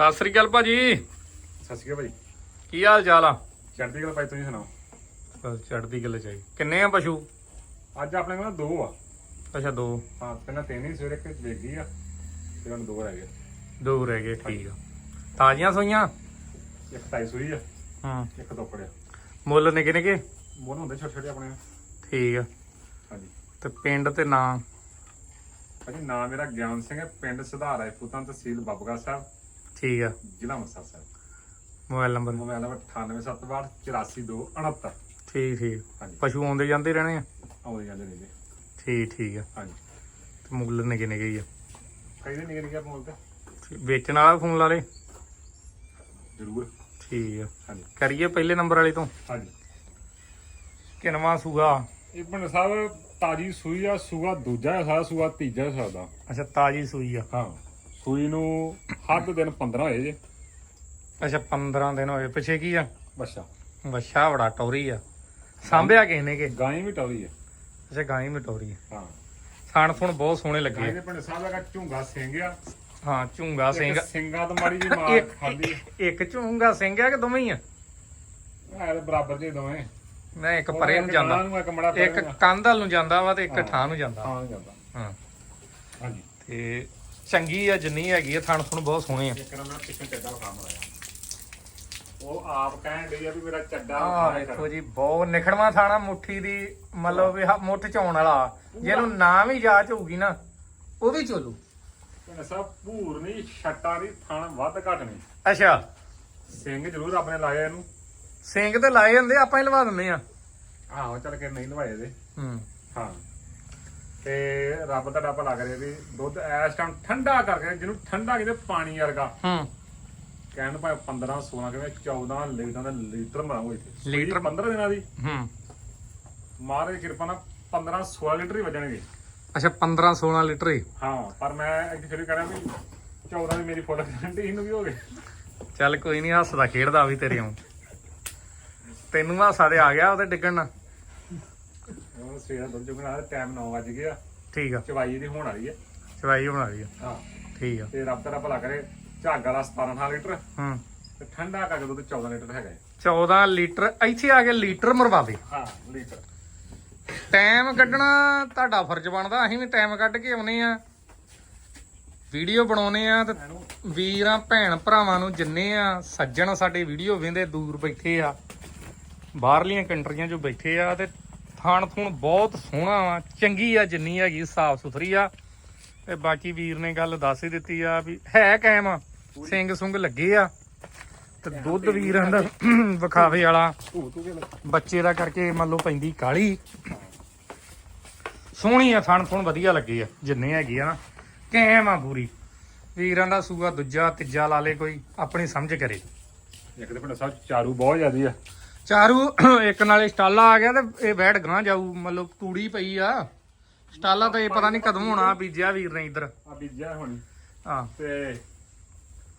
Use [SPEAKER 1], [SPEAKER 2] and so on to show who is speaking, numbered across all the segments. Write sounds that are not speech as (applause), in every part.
[SPEAKER 1] ਸਤਿ ਸ੍ਰੀ ਅਕਾਲ ਭਾਜੀ।
[SPEAKER 2] ਸਤਿ ਸ਼੍ਰੀ ਅਕਾਲ ਭਾਈ
[SPEAKER 1] ਕੀ ਹਾਲ ਚਾਲ ਆ?
[SPEAKER 2] ਚੜ੍ਹਦੀ ਕਲਾ ਭਾਈ ਤੁਸੀਂ ਸੁਣਾਓ?
[SPEAKER 1] ਬਸ ਚੜਦੀ ਗੱਲ ਚਾਹੀ ਕਿੰਨੇ ਆ ਪਸ਼ੂ?
[SPEAKER 2] ਅੱਜ ਆਪਣੇ ਕੋਲ ਨਾ ਦੋ ਆ।
[SPEAKER 1] ਅੱਛਾ ਦੋ।
[SPEAKER 2] ਹਾਂ ਪਹਿਲਾਂ ਤਿੰਨ ਹੀ ਸਵੇਰੇ ਇੱਕ ਵੇਚ ਗਈ ਆ ਤੇ ਹੁਣ ਦੋ ਰਹਿ ਗਏ।
[SPEAKER 1] ਦੋ ਰਹਿ ਗਏ ਠੀਕ ਆ। ਤਾਜ਼ੀਆਂ ਸੋਈਆਂ?
[SPEAKER 2] ਇੱਕ ਢਾਈ ਸੂਈ ਆ
[SPEAKER 1] ਹਾਂ।
[SPEAKER 2] ਇੱਕ ਦੋਪੜਿਆ
[SPEAKER 1] ਮੁੱਲ ਨਿੱਕੇ ਨਿੱਕੇ?
[SPEAKER 2] ਮੋਨ ਹੁੰਦੇ ਛੋਟੇ ਛੋਟੇ ਆਪਣੇ।
[SPEAKER 1] ਠੀਕ ਆ।
[SPEAKER 2] ਹਾਂਜੀ।
[SPEAKER 1] ਤੇ ਪਿੰਡ ਤੇ ਨਾਂ?
[SPEAKER 2] ਭਾਜੀ ਨਾਮ ਮੇਰਾ ਗਿਆਨ ਸਿੰਘ ਹੈ ਪਿੰਡ ਸੁਧਾਰ ਫੂਤਾਂ ਤਹਿਸੀਲ ਬਾਬੂਗਾ ਸਾਹਿਬ।
[SPEAKER 1] ਠੀਕ ਆ।
[SPEAKER 2] ਜ਼ਿਲ੍ਹਾ Amritsar Sahib.
[SPEAKER 1] Mobile number.
[SPEAKER 2] Mobile number 9872
[SPEAKER 1] ਠੀਕ ਠੀਕ।
[SPEAKER 2] ਹਾਂਜੀ।
[SPEAKER 1] ਪਸ਼ੂ ਆਉਂਦੇ ਜਾਂਦੇ ਰਹਿਣੇ ਆ?
[SPEAKER 2] ਆਉਂਦੇ ਜਾਂਦੇ ਨੇ ਜੀ
[SPEAKER 1] ਠੀਕ ਠੀਕ ਆ।
[SPEAKER 2] ਹਾਂਜੀ।
[SPEAKER 1] ਤੇ ਮੁੱਲ ਨਿੱਕੇ ਨਿੱਕੇ ਹੀ ਆ।
[SPEAKER 2] ਕਈ ਦਿਨ ਨਿਕਲ ਗਿਆ ਮੋਲ ਤੇ।
[SPEAKER 1] ਠੀਕ, ਵੇਚਣ ਵਾਲਾ ਫੋਨ ਲਾ ਲੇ।
[SPEAKER 2] ਜ਼ਰੂਰ।
[SPEAKER 1] ਠੀਕ ਆ।
[SPEAKER 2] ਹਾਂਜੀ।
[SPEAKER 1] ਕਰੀਏ ਪਹਿਲੇ ਨੰਬਰ ਵਾਲੇ ਤੋਂ।
[SPEAKER 2] ਹਾਂਜੀ।
[SPEAKER 1] ਕਿਨਵਾ ਸੂਗਾ
[SPEAKER 2] ਇਹ ਪਿੰਡ ਸਾਹਿਬ ਤਾਜੀ ਸੂਈ ਆ ਸੂਆ ਦੂਜਾ ਸਾਰਾ ਸੂਆ ਤੀਜਾ ਹੋ ਸਕਦਾ
[SPEAKER 1] ਅੱਛਾ ਤਾਜੀ ਸੂਈ ਆ।
[SPEAKER 2] ਹਾਂ। ਸੂਈ ਨੂੰ ਹੱਦ ਦਿਨ 15 ਹੋਏ ਜੇ।
[SPEAKER 1] ਅੱਛਾ 15 ਦਿਨ ਹੋਏ। ਪਿੱਛੇ ਕੀ ਆ?
[SPEAKER 2] ਬੱਛਾ
[SPEAKER 1] ਵੱਛਾ ਬੜਾ ਟੌਰੀ ਆ। ਸਾਂਭਿਆ ਕਿਸੇ ਨੇ ਕਿ?
[SPEAKER 2] ਗਾਂ ਵੀ ਟੌਰੀ ਹੈ
[SPEAKER 1] ਅੱਛਾ ਗਾਂ ਹੀ ਮਟੌਰੀ ਆ।
[SPEAKER 2] ਹਾਂ।
[SPEAKER 1] ਥਣ ਥੁਣ ਬਹੁਤ ਸੋਹਣੇ ਲੱਗੇ।
[SPEAKER 2] ਦੇ ਪਿੰਡ ਸਾਹਿਬ ਦਾ ਝੁੰਗਾ ਸਿੰਘ ਆ।
[SPEAKER 1] ਹਾਂ ਝੁੰਗਾ ਸਿੰਘ।
[SPEAKER 2] ਸਿੰਘਾਂ ਤੋਂ ਮਾੜੀ ਜੀ ਮਾਰ ਖਾਲੀ
[SPEAKER 1] ਇੱਕ ਝੁੰਗਾ ਸਿੰਘ ਆ ਕਿ ਦੋਵੇਂ ਹੀ ਆ?
[SPEAKER 2] ਤੇ ਬਰਾਬਰ ਜੇ ਦੋਵੇਂ।
[SPEAKER 1] ਮੈਂ ਇੱਕ ਪਰੇ ਨੂੰ ਜਾਂਦਾ।
[SPEAKER 2] ਇੱਕ
[SPEAKER 1] ਇੱਕ
[SPEAKER 2] ਨੂੰ।
[SPEAKER 1] ਕੰਧ ਵੱਲ ਨੂੰ ਜਾਂਦਾ ਵਾ ਤੇ ਇੱਕ। ਠਾਂ ਨੂੰ ਜਾਂਦਾ।
[SPEAKER 2] ਹਾਂ ਜਾਂਦਾ।
[SPEAKER 1] ਹਾਂ।
[SPEAKER 2] ਹਾਂਜੀ।
[SPEAKER 1] ਤੇ ਚੰਗੀ ਆ ਜਿੰਨੀ ਹੈਗੀ ਆ ਥਣ ਥੁਣ ਬਹੁਤ ਸੋਹਣੇ ਆ।
[SPEAKER 2] ਇੱਕ ਨਾ ਮੈਂ ਪਿੱਛੇ ਚੱਡਾ ਵਿਖਾ ਮਰਾਇਆ ਉਹ ਆਪ ਕਹਿਣ ਡਈ ਆ ਵੀ ਮੇਰਾ ਚੱਡਾ
[SPEAKER 1] ਆ
[SPEAKER 2] ਵਿਖਾਇਆ ਕਰ।
[SPEAKER 1] ਵੇਖੋ ਜੀ ਬਹੁਤ ਨਿਖੜਵਾ ਥਾਣਾ ਮੁੱਠੀ ਦੀ ਮਤਲਬ ਵੀ ਆਹ ਮੁੱਠ ਚ ਆਉਣ ਵਾਲਾ ਜਿਹਨੂੰ ਨਾ ਵੀ ਜਾਚ ਹੋਊਗੀ ਨਾ ਉਹ ਵੀ ਚੋਲੂ।
[SPEAKER 2] ਪਿੰਡ ਸਾਹਿਬ ਭੂਰ ਨਹੀਂ ਛੱਟਾ ਨਹੀਂ ਥਣ ਵੱਧ ਘੱਟ ਨਹੀਂ
[SPEAKER 1] ਅੱਛਾ।
[SPEAKER 2] ਸਿੰਘ ਜ਼ਰੂਰ ਆਪਣੇ ਲਾਏ ਇਹਨੂੰ।
[SPEAKER 1] ਸਿੰਘ ਤੇ ਲਾਏ ਹੁੰਦੇ ਆਪਾਂ ਹੀ ਲਵਾ ਦਿੰਦੇ ਆ।
[SPEAKER 2] ਆਹੋ ਚੱਲ ਕੇ ਨਹੀਂ ਲਵਾਏ ਦੇ
[SPEAKER 1] ਹੂੰ।
[SPEAKER 2] ਹਾਂ। ਤੇ ਰੱਬ ਦਾ ਡੱਬ ਲੱਗ ਰਿਹਾ ਵੀ ਦੁੱਧ ਇਸ ਟਾਈਮ ਠੰਡਾ ਕਰਕੇ ਜਿਹਨੂੰ ਠੰਡਾ ਕਿਤੇ ਪਾਣੀ ਵਰਗਾ।
[SPEAKER 1] ਹੂੰ।
[SPEAKER 2] ਕਹਿਣ ਭਾਵੇਂ 15 16 ਕਿਵੇਂ 14 ਲੀਟਰਾਂ ਦਾ ਲੀਟਰ ਮਰਾਂਗੇ ਇੱਥੇ।
[SPEAKER 1] ਲੀਟਰ?
[SPEAKER 2] 15 ਦਿਨਾਂ ਦੀ?
[SPEAKER 1] ਹੂੰ।
[SPEAKER 2] ਦੀ ਕਿਰਪਾ ਨਾਲ 15 16 ਲੀਟਰ ਹੀ ਵਜਣਗੇ।
[SPEAKER 1] ਅੱਛਾ 15 16 ਲੀਟਰ ਹੀ?
[SPEAKER 2] ਹਾਂ ਪਰ ਮੈਂ ਇੱਥੇ ਫਿਰ ਕਰਾਂ ਵੀ 14 ਦੀ ਮੇਰੀ ਫੁੱਲ ਗਰੰਟੀ ਇਹਨੂੰ ਵੀ ਹੋ ਗਈ।
[SPEAKER 1] ਚੱਲ ਕੋਈ ਨਹੀਂ ਹੱਸਦਾ ਖੇਡਦਾ ਵੀ ਤੇਰੇ ਨੂੰ ਤੈਨੂੰ ਹਾਸਾ ਤੇ ਆ ਗਿਆ ਉਹਦੇ ਡਿੱਗਣ ਨਾਲ।
[SPEAKER 2] ਉਹ ਸਵੇਰ ਦੁੱਧ ਚੁਗਣਾ ਟਾਈਮ 9 ਵਜ ਗਿਆ
[SPEAKER 1] ਠੀਕ ਆ।
[SPEAKER 2] ਚਵਾਈ ਦੀ ਹੋਣ ਵਾਲੀ ਹੈ
[SPEAKER 1] ਚਵਾਈ ਆ।
[SPEAKER 2] ਹਾਂ।
[SPEAKER 1] ਠੀਕ ਆ।
[SPEAKER 2] ਤੇ ਰੱਬ ਦਾ ਭਲਾ ਕਰੇ ਝੱਗ ਵਾਲਾ 17 18 ਲੀਟਰ।
[SPEAKER 1] ਹੂੰ।
[SPEAKER 2] ਤੇ ਠੰਡਾ ਕਰਕੇ ਦੁੱਧ 14 ਲੀਟਰ ਹੈਗਾ ਹੈ।
[SPEAKER 1] 14 ਲੀਟਰ ਇੱਥੇ ਆ ਕੇ ਲੀਟਰ ਮਰਵਾ ਦੇ।
[SPEAKER 2] ਹਾਂ ਲੀਟਰ।
[SPEAKER 1] ਟਾਈਮ ਕੱਢਣਾ ਤੁਹਾਡਾ ਫਰਜ਼ ਬਣਦਾ ਅਸੀਂ ਵੀ ਟਾਈਮ ਕੱਢ ਕੇ ਆਉਨੇ ਆ। ਵੀਡੀਓ ਬਣਾਉਨੇ ਆ ਤੇ ਵੀਰਾਂ ਭੈਣ ਭਰਾਵਾਂ ਨੂੰ ਜਿੰਨੇ ਆ ਸੱਜਣ ਸਾਡੇ ਵੀਡੀਓ ਵੇਂਦੇ ਦੂਰ ਬੈਠੇ ਆ। ਬਾਹਰਲੀਆਂ ਕੰਟਰੀਆਂ 'ਚੋਂ ਬੈਠੇ ਆ ਤੇ ਥਾਣ ਥੂਣ ਬਹੁਤ ਸੋਹਣਾ ਵਾ ਚੰਗੀ ਆ ਜਿੰਨੀ ਹੈਗੀ ਸਾਫ਼ ਸੁਥਰੀ ਆ। ਤੇ ਬਾਕੀ ਵੀਰ ਨੇ ਗੱਲ ਦੱਸ ਹੀ ਦਿੱਤੀ ਆ ਵੀ ਹੈ ਕਾਇਮ ਆ ਸਿੰਘ ਸੁੰਗ ਲੱਗੇ ਆ। ਤੇ ਦੁੱਧ ਵੀਰਾਂ ਦਾ (coughs) ਵਿਖਾਵੇ ਵਾਲਾ ਬੱਚੇ ਦਾ ਕਰਕੇ ਮੰਨ ਲਓ ਪੈਂਦੀ ਕਾਲੀ। ਸੋਹਣੀ ਆ ਥਣ ਥਣ ਵਧੀਆ ਲੱਗੀ ਆ ਜਿੰਨੇ ਹੈਗੀ ਆ ਨਾ। ਕੈਮ ਆ ਪੂਰੀ। ਵੀਰਾਂ ਦਾ ਸੂਆ ਦੂਜਾ ਤੀਜਾ ਲਾ ਲੇ ਕੋਈ ਆਪਣੀ ਸਮਝ ਕਰੇ।
[SPEAKER 2] ਇੱਕ ਤੇ ਪਿੰਡ ਸਾਹਿਬ ਚਾਰੂ ਬਹੁਤ ਜ਼ਿਆਦੀ ਆ।
[SPEAKER 1] ਚਾਰੂ ਇੱਕ ਨਾਲੇ ਸਟਾਲਾ ਆ ਗਿਆ ਤੇ ਇਹ ਬੈਠ ਗਾਂ ਜਾਊ ਮਤਲਬ ਤੂੜੀ ਪਈ ਆ। ਸਟਾਲਾ ਤਾਂ ਇਹ ਪਤਾ ਨਹੀਂ ਕਦੋਂ ਹੋਣਾ ਬੀਜਿਆ ਵੀਰ ਨੇ ਇੱਧਰ।
[SPEAKER 2] ਆ ਬੀਜਿਆ ਹੁਣ।
[SPEAKER 1] ਹਾਂ।
[SPEAKER 2] ਤੇ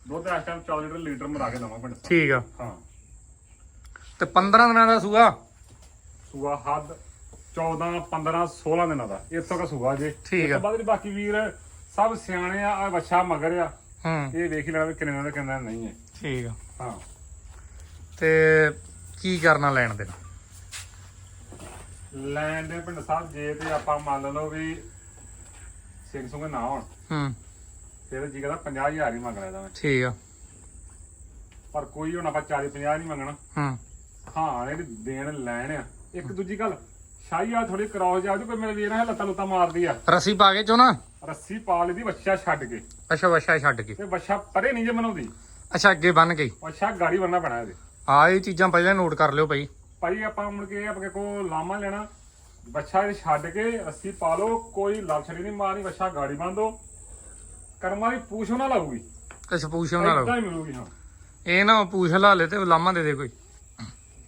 [SPEAKER 2] ਦੁੱਧ ਇਸ ਟਾਈਮ 14 ਲੀਟਰ ਲੀਟਰ ਮਰਾ ਕੇ ਦਵਾਂ ਪਿੰਡ ਸਾਹਿਬ
[SPEAKER 1] ਠੀਕ ਆ।
[SPEAKER 2] ਹਾਂ।
[SPEAKER 1] ਤੇ 15 ਦਿਨਾਂ ਦਾ ਸੂਆ?
[SPEAKER 2] ਸੂਆ ਹੱਦ 14 15 16 ਦਿਨਾਂ ਦਾ। ਇੱਥੋਂ ਦਾ ਸੂਆ ਜੇ।
[SPEAKER 1] ਠੀਕ
[SPEAKER 2] ਇਸ
[SPEAKER 1] ਆ।
[SPEAKER 2] ਬਾਅਦ ਬਾਕੀ ਵੀਰ ਸਭ ਸਿਆਣੇ ਆ ਆ ਬੱਚਾ ਮਗਰ ਆ।
[SPEAKER 1] ਹੂੰ।
[SPEAKER 2] ਇਹ ਵੇਖ ਲੈਣਾ ਵੀ ਕਿੰਨੇ ਦਾ ਕਿੰਨਾ ਨਹੀਂ ਹੈ।
[SPEAKER 1] ਠੀਕ ਆ।
[SPEAKER 2] ਹਾਂ।
[SPEAKER 1] ਤੇ ਕੀ ਕਰਨਾ ਲੈਣ ਦੇਣਾ?
[SPEAKER 2] ਲੈਂਡ ਦੇ ਪਿੰਡ ਸਾਹਿਬ ਜੇ ਤੇ ਆਪਾਂ ਮੰਨ ਲਓ ਵੀ ਸਿੰਘ ਸੁੰਗ ਨਾ ਹੋਣ
[SPEAKER 1] ਹੂੰ।
[SPEAKER 2] ਫਿਰ ਜੀ ਕਹਿੰਦਾ 50000 ਹੀ ਮੰਗ ਲੈਦਾ ਮੈਂ।
[SPEAKER 1] ਠੀਕ ਆ।
[SPEAKER 2] ਪਰ ਕੋਈ ਹੁਣ ਆਪਾਂ 40 50 ਨਹੀਂ ਮੰਗਣਾ।
[SPEAKER 1] ਹੂੰ।
[SPEAKER 2] ਹਾਂ ਇਹ ਦੇਣ ਲੈਣ ਆ। ਇੱਕ ਦੂਜੀ ਗੱਲ ਸ਼ਾਹੀ ਆ ਥੋੜੀ ਕਰਾਉ ਜਾ ਕੋਈ ਮੇਰੇ ਵੀਰ ਹੈ ਲੱਤਾਂ ਲੁੱਤਾਂ ਮਾਰਦੀ ਆ।
[SPEAKER 1] ਰਸੀ ਪਾ ਕੇ ਚੋ ਨਾ
[SPEAKER 2] ਰੱਸੀ ਪਾ ਲਈ ਦੀ ਬੱਚਾ ਛੱਡ ਕੇ।
[SPEAKER 1] ਅੱਛਾ ਵਛਾ ਛੱਡ ਕੇ।
[SPEAKER 2] ਤੇ ਬੱਚਾ ਪਰੇ ਨਹੀਂ ਜੇ ਬਣਾਉਂਦੀ।
[SPEAKER 1] ਅੱਛਾ ਅੱਗੇ ਬੰਨ ਗਈ
[SPEAKER 2] ਬੱਚਾ ਗਾੜੀ ਬਣਨਾ ਪੈਣਾ ਇਹਦੇ।
[SPEAKER 1] ਆ ਇਹ ਚੀਜ਼ਾਂ ਪਹਿਲਾਂ ਨੋਟ ਕਰ ਲਿਓ ਭਾਈ।
[SPEAKER 2] ਭਾਈ ਆਪਾਂ ਮੁੜ ਕੇ ਆਪਣੇ ਕੋ ਲਾਮਾ ਲੈਣਾ। ਬੱਚਾ ਇਹ ਛੱਡ ਕੇ ਰੱਸੀ ਪਾ ਲਓ ਕੋਈ ਲੜਛੜੀ ਨਹੀਂ ਮਾਰਨੀ ਬੱਚਾ ਗਾੜੀ ਬੰਦੋ ਕਰਮਾਂ ਦੀ ਪੂਛ ਨਾ ਲਾਊਗੀ।
[SPEAKER 1] ਕੁਛ ਪੁੱਛੋ ਨਾ
[SPEAKER 2] ਇਦਾਂ ਹੀ ਮਿਲੂਗੀ ਹਾਂ।
[SPEAKER 1] ਇਹ ਨਾ ਪੁੱਛ ਲਾ ਲੈ ਤੇ ਲਾਮਾ ਦੇ ਦੇ ਕੋਈ।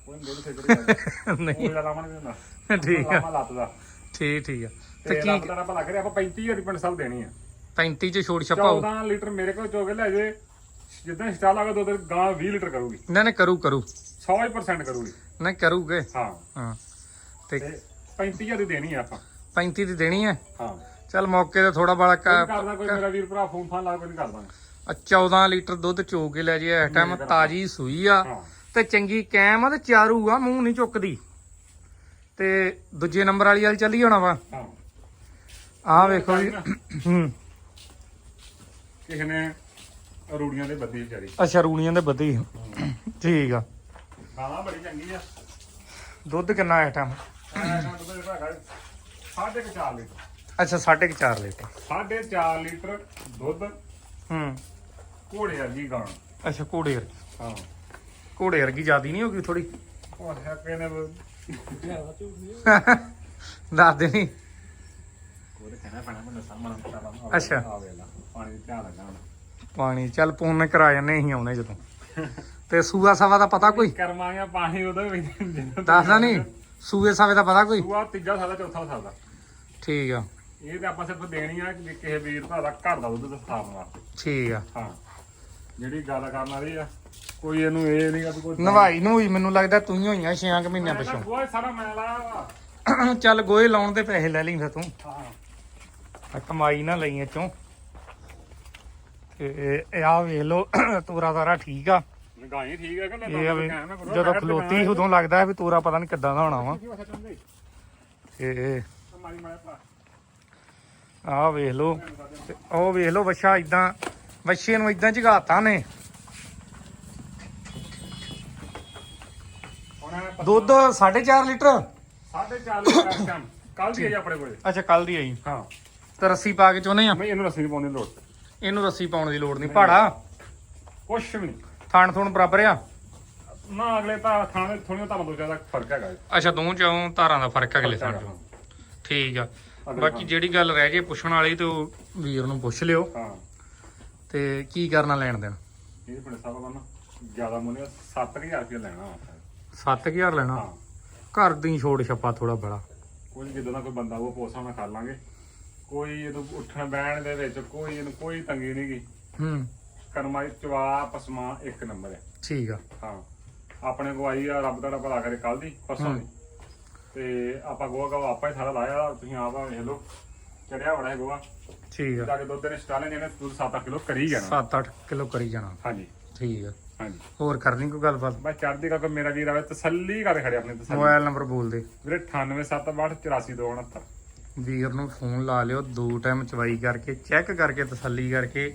[SPEAKER 2] ਕੋਈ ਨਹੀਂ ਦੇ ਫੇਰ
[SPEAKER 1] ਨਹੀਂ।
[SPEAKER 2] ਕੋਈ ਲਾਮਾ ਨਹੀਂ ਦਿੰਦਾ।
[SPEAKER 1] ਠੀਕ ਆ।
[SPEAKER 2] ਲਾਮਾ ਲੱਤ ਦਾ।
[SPEAKER 1] ਠੀਕ ਠੀਕ ਆ। ਤੇ
[SPEAKER 2] ਤੇ
[SPEAKER 1] ਕੀ
[SPEAKER 2] ਰੱਬ ਦਾ ਭਲਾ ਕਰੇ ਆਪਾਂ 35000 ਦੀ ਪਿੰਡ ਸਭ ਦੇਣੀ ਆ।
[SPEAKER 1] 35 ਚ ਛੋਟ ਛਪਾਓ।
[SPEAKER 2] 14 ਲੀਟਰ ਮੇਰੇ ਕੋਲ ਚੋਗੇ ਲੈ ਜੇ। ਜਿੱਦਾਂ ਸਟਾਲ ਆਗਾ ਦੋ ਦਿਨ ਗਾਂ 20 ਲੀਟਰ ਕਰੂਗੀ।
[SPEAKER 1] ਨਾ ਨਾ ਕਰੂ ਕਰੂ।
[SPEAKER 2] 100% ਕਰੂਗੀ।
[SPEAKER 1] ਨਾ ਕਰੂਗੇ
[SPEAKER 2] ਹਾਂ।
[SPEAKER 1] ਹਾਂ। ਤੇ
[SPEAKER 2] ਤੇ 35000 ਦੀ ਦੇਣੀ ਆ ਆਪਾਂ।
[SPEAKER 1] 35 ਦੀ ਦੇਣੀ ਹੈ
[SPEAKER 2] ਹਾਂ।
[SPEAKER 1] ਚੱਲ ਮੌਕੇ ਤੇ ਥੋੜਾ ਬਾਲਾ
[SPEAKER 2] ਕੋਈ ਕਰਦਾ ਕੋਈ ਮੇਰਾ ਵੀਰ ਭਰਾ ਫੋਨ ਫਾਨ ਲਾ ਕੋਈ ਨਹੀਂ ਕਰਦਾ
[SPEAKER 1] ਆ 14 ਲੀਟਰ ਦੁੱਧ ਚੋ ਕੇ ਲੈ ਜੇ ਇਸ ਟਾਈਮ ਤਾਜੀ ਸੂਈ ਆ।
[SPEAKER 2] ਹਾਂ।
[SPEAKER 1] ਤੇ ਚੰਗੀ ਕੈਮ ਆ ਤੇ ਚਾਰੂ ਆ ਮੂੰਹ ਨਹੀਂ ਚੁੱਕਦੀ। ਤੇ ਦੂਜੇ ਨੰਬਰ ਵਾਲੀ ਵਾਲੀ ਚੱਲੀ ਹੋਣਾ ਵਾ।
[SPEAKER 2] ਹਾਂ।
[SPEAKER 1] ਆਹ ਵੇਖੋ ਜੀ। ਹੂੰ।
[SPEAKER 2] ਕਿਸੇ ਨੇ ਰੂੜੀਆਂ ਦੇ ਬੱਦੀ ਵਿਚਾਰੀ।
[SPEAKER 1] ਅੱਛਾ ਰੂਣੀਆਂ ਦੇ ਬੱਦੀ। ਠੀਕ ਆ।
[SPEAKER 2] ਗਾਣਾ ਬੜੀ ਚੰਗੀ ਆ।
[SPEAKER 1] ਦੁੱਧ ਕਿੰਨਾ ਇਸ ਟਾਈਮ
[SPEAKER 2] ਇਹਨਾਂ ਦੁੱਧ ਜਿਹੜਾ ਹੈਗਾ ਸਾਢੇ ਕੁ ਚਾਰ ਲੀਟਰ।
[SPEAKER 1] ਅੱਛਾ 4.5 ਲੀਟਰ।
[SPEAKER 2] ਸਾਢੇ 4 ਲੀਟਰ ਦੁੱਧ।
[SPEAKER 1] ਹੂੰ।
[SPEAKER 2] ਘੋੜੇ ਵਰਗੀ ਗਾਂ।
[SPEAKER 1] ਅੱਛਾ ਘੋੜੇ ਵਰਗੀ।
[SPEAKER 2] ਹਾਂ।
[SPEAKER 1] ਘੋੜੇ ਵਰਗੀ ਜ਼ਿਆਦੀ ਨਹੀਂ ਹੋਗੀ ਥੋੜੀ
[SPEAKER 2] ਉਹ ਹੈ ਕਿਨੇ
[SPEAKER 1] ਦੱਸ ਦੇ ਨਹੀਂ।
[SPEAKER 2] ਕੋੜੇ ਕਹਿਣਾ ਪੈਣਾ ਮੈਨੂੰ ਸਾਹਮਣੇ ਪਤਾ
[SPEAKER 1] ਅੱਛਾ।
[SPEAKER 2] ਆ ਵੇਲਾ ਪਾਣੀ ਦੀ ਧਿਆਨ ਹੁਣ।
[SPEAKER 1] ਪਾਣੀ। ਚੱਲ ਪੂਨ ਕਰਾ ਜਾਂਦੇ ਅਸੀਂ ਆਉਣੇ ਜਦੋਂ। ਤੇ ਸੂਆ ਸਵਾ ਦਾ ਪਤਾ ਕੋਈ?
[SPEAKER 2] ਕਰਮਾਂਗੇ ਪਾਣੀ ਉਦੋਂ ਵੀ
[SPEAKER 1] ਦੱਸਦਾ ਨਹੀਂ? ਸੂਏ ਸਵੇ ਦਾ ਪਤਾ ਕੋਈ?
[SPEAKER 2] ਸੂਆ ਤੀਜਾ ਸਾਦਾ ਚੌਥਾ ਸਾਦਾ
[SPEAKER 1] ਠੀਕ ਆ।
[SPEAKER 2] ਇਹ ਤੇ ਆਪਾਂ ਸਿਰਫ ਦੇਣੀ ਆ ਕਿ ਕਿਸੇ ਵੀਰ ਭਰਾ ਦਾ ਘਰ ਦਾ ਦੁੱਧ ਸਥਾਪਨ ਵਾਸਤੇ
[SPEAKER 1] ਠੀਕ ਆ।
[SPEAKER 2] ਹਾਂ। ਜਿਹੜੀ ਗੱਲ ਕਰਨ ਵਾਲੀ ਆ ਕੋਈ ਇਹਨੂੰ ਇਹ ਨਹੀਂ ਵੀ ਕੋਈ
[SPEAKER 1] ਨਵਾਈ ਨੂੰ ਹੀ ਮੈਨੂੰ ਲੱਗਦਾ ਤੂੰ ਹੀ ਹੋਈਆਂ 6 ਮਹੀਨਿਆਂ ਪਿਛੋਂ।
[SPEAKER 2] ਗੋਹਾ ਸਾਰਾ ਮੈਂ ਲਾਇਆ
[SPEAKER 1] ਚੱਲ ਗੋਏ ਲਾਉਣ ਦੇ ਪੈਸੇ ਲੈ ਲਈ ਫਿਰ ਤੂੰ।
[SPEAKER 2] ਹਾਂ।
[SPEAKER 1] ਕਮਾਈ ਨਾ ਲਈ ਚੋਂ ਤੇ ਇਹ ਆ ਵੇਖ ਲੋ (clears throat) ਤੂਰਾ ਤਾਰਾ ਠੀਕ ਆ।
[SPEAKER 2] ਗਾਈ ਠੀਕ ਹੈ ਕਿ
[SPEAKER 1] ਇਹ ਆ ਵੀ ਜਦੋਂ ਖਲੋਤੀ ਉਦੋਂ ਲੱਗਦਾ ਹੈ ਵੀ ਤੂਰਾ ਪਤਾ ਨਹੀਂ ਕਿੱਦਾਂ ਦਾ ਹੋਣਾ ਵਾ। ਤੇ ਆਹ ਵੇਖ ਲੋ ਤੇ ਉਹ ਵੇਖ ਲੋ ਵੱਛਾ ਇਦਾਂ ਵੱਛੇ ਨੂੰ ਇਦਾਂ ਝਗਾਤਾ ਨੇ। ਦੁੱਧ 4.5 ਲੀਟਰ?
[SPEAKER 2] ਸਾਢੇ 4 ਲੀਟਰ ਕੱਲ ਦੀ ਆਈ ਆਪਣੇ ਕੋਲੇ।
[SPEAKER 1] ਅੱਛਾ ਕੱਲ ਦੀ ਆਈ।
[SPEAKER 2] ਹਾਂ।
[SPEAKER 1] ਤੇ ਰੱਸੀ ਪਾ ਕੇ ਚਾਹੁੰਦੇ ਆ?
[SPEAKER 2] ਮੈਂ ਇਹਨੂੰ ਰੱਸੀ ਨਹੀਂ ਪਾਉਣੀ ਲੋੜ।
[SPEAKER 1] ਇਹਨੂੰ ਰੱਸੀ ਪਾਉਣ ਦੀ ਲੋੜ ਨਹੀਂ ਭਾੜਾ।
[SPEAKER 2] ਕੁਛ ਵੀ ਨਹੀਂ।
[SPEAKER 1] ਥਣ ਥੁਣ ਬਰਾਬਰ ਆ?
[SPEAKER 2] ਨਾ ਅਗਲੇ ਤਾਂ ਖਾਣੇ ਥੋੜੀਆਂ ਤਾਂ ਦੋ ਜ਼ਿਆਦਾ ਫ਼ਰਕ ਹੈਗਾ।
[SPEAKER 1] ਅੱਛਾ ਦੋ ਚੋਂ ਧਾਰਾਂ ਦਾ ਫ਼ਰਕ ਅਗਲੇ ਥਣ ਚੋਂ। ਠੀਕ ਆ। ਬਾਕੀ ਜਿਹੜੀ ਗੱਲ ਰਹਿ ਜੇ ਪੁੱਛਣ ਵਾਲੀ ਤੇ ਉਹ ਵੀਰ ਨੂੰ ਪੁੱਛ ਲਿਓ।
[SPEAKER 2] ਹਾਂ।
[SPEAKER 1] ਤੇ ਕੀ ਕਰਨਾ ਲੈਣ ਦੇਣ?
[SPEAKER 2] ਇਹ ਬੜੇ ਸਾਹਿਬ ਬਣਾ ਜ਼ਿਆਦਾ ਮੁੱਲ 7000 ਰੁਪਏ ਲੈਣਾ ਵਾ।
[SPEAKER 1] 7000 ਲੈਣਾ?
[SPEAKER 2] ਹਾਂ।
[SPEAKER 1] ਘਰ ਦੀ ਛੋੜ ਛੱਪਾ ਥੋੜਾ ਬੜਾ।
[SPEAKER 2] ਕੋਈ ਜਿੱਦਾਂ ਦਾ ਕੋਈ ਬੰਦਾ ਉਹ ਪੋਸਾ ਨਾਲ ਕਰ ਲਾਂਗੇ। ਕੋਈ ਇਹਨੂੰ ਉੱਠਣ ਬਹਿਣ ਦੇ ਵਿੱਚ ਕੋਈ ਇਹਨੂੰ ਕੋਈ ਤੰਗੀ ਨਹੀਂ ਗਈ
[SPEAKER 1] ਹੂੰ।
[SPEAKER 2] ਕਰਮਾਈ ਚਵਾ ਪਸਮਾ ਇੱਕ ਨੰਬਰ ਹੈ।
[SPEAKER 1] ਠੀਕ ਆ।
[SPEAKER 2] ਹਾਂ। ਆਪਣੇ ਕੋ ਆਈ ਆ ਰੱਬ ਦਾ ਭਲਾ ਕਰੇ ਕੱਲ ਦੀ ਪਰਸੋਂ ਦੀ। ਤੇ ਆਪਾਂ ਗੋਆ ਗਵਾ ਆਪਾਂ ਹੀ ਸਾਰਾ ਲਾਇਆ ਤੁਸੀਂ ਆਪ ਆ ਵੇਖ ਲਓ। ਚੜਿਆ ਬੜਾ ਹੈ ਗੋਆ
[SPEAKER 1] ਠੀਕ ਆ।
[SPEAKER 2] ਜਾ ਕੇ ਦੁੱਧ ਨੇ ਸਟਾਲੇ ਜਿਹਨੇ ਦੁੱਧ 7-8 ਕਿਲੋ ਕਰੀ ਜਾਣਾ।
[SPEAKER 1] 7-8 ਕਿਲੋ ਕਰੀ ਜਾਣਾ।
[SPEAKER 2] ਹਾਂਜੀ।
[SPEAKER 1] ਠੀਕ ਆ।
[SPEAKER 2] ਹਾਂਜੀ।
[SPEAKER 1] ਹੋਰ ਕਰਨੀ ਕੋਈ ਗੱਲਬਾਤ?
[SPEAKER 2] ਮੈਂ ਚੜਦੀ ਕਰਕੇ ਮੇਰਾ ਵੀਰ ਆਵੇ ਤਸੱਲੀ ਕਰ ਖੜੇ ਆਪਣੇ ਤਸੱਲੀ।
[SPEAKER 1] ਮੋਬਾਈਲ ਨੰਬਰ ਬੋਲ ਦੇ।
[SPEAKER 2] ਵੀਰੇ 9876844269
[SPEAKER 1] ਵੀਰ ਨੂੰ ਫੋਨ ਲਾ ਲਿਓ ਦੋ ਟਾਈਮ ਚਵਾਈ ਕਰਕੇ ਚੈੱਕ ਕਰਕੇ ਤਸੱਲੀ ਕਰਕੇ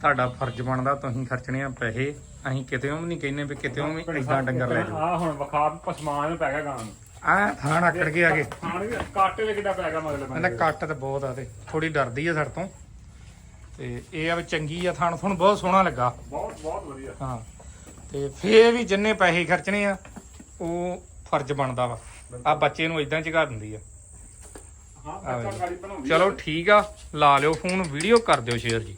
[SPEAKER 1] ਤੁਹਾਡਾ ਫਰਜ਼ ਬਣਦਾ ਤੁਸੀਂ ਖਰਚਣੇ ਆ ਪੈਸੇ। ਅਸੀਂ ਕਿਤੇੋਂ ਵੀ ਨਹੀਂ ਕਹਿੰਨੇ ਵੀ ਕਿਤੇੋਂ ਵੀ ਇਦਾਂ ਡੰਗਰ ਲੈ ਜਾਓ।
[SPEAKER 2] ਆ ਹੁਣ ਵਖਾ ਪਸਮਾਨ ਪੈ ਗਿਆ ਗਾਂ ਨੂੰ।
[SPEAKER 1] ਆ ਥਾਣ ਆਕੜ ਕੇ ਆ ਗਏ
[SPEAKER 2] ਵੀ ਕਾਟੇ ਦੇ ਕਿੱਡਾ ਪੈ ਗਿਆ ਮਗਲੇ
[SPEAKER 1] ਕਹਿੰਦਾ
[SPEAKER 2] ਬੰਦੇ
[SPEAKER 1] ਕੱਟ ਤੇ ਬਹੁਤ ਆ ਤੇ ਥੋੜੀ ਡਰਦੀ ਆ ਸਾਡੇ ਤੋਂ। ਤੇ ਇਹ ਆ ਵੀ ਚੰਗੀ ਆ ਥਾਣ ਥੁਣ ਬਹੁਤ ਸੋਹਣਾ ਲੱਗਾ।
[SPEAKER 2] ਬਹੁਤ ਬਹੁਤ ਵਧੀਆ।
[SPEAKER 1] ਹਾਂ ਤੇ ਫੇਰ ਵੀ ਜਿੰਨੇ ਪੈਸੇ ਖਰਚਣੇ ਆ ਉਹ ਫਰਜ਼ ਬਣਦਾ ਵਾ। ਆ ਬੱਚੇ ਨੂੰ ਇਦਾਂ ਝਗਾ ਦਿੰਦੀ ਆ
[SPEAKER 2] ਹਾਂ ਬੱਚਾ ਗਾੜੀ ਬਣਾਉਂਦੀ
[SPEAKER 1] ਚਲੋ ਠੀਕ ਆ ਲਾ ਲਿਓ ਫੋਨ ਵੀਡੀਓ ਕਰ ਦਿਓ ਸ਼ੇਅਰ ਜੀ।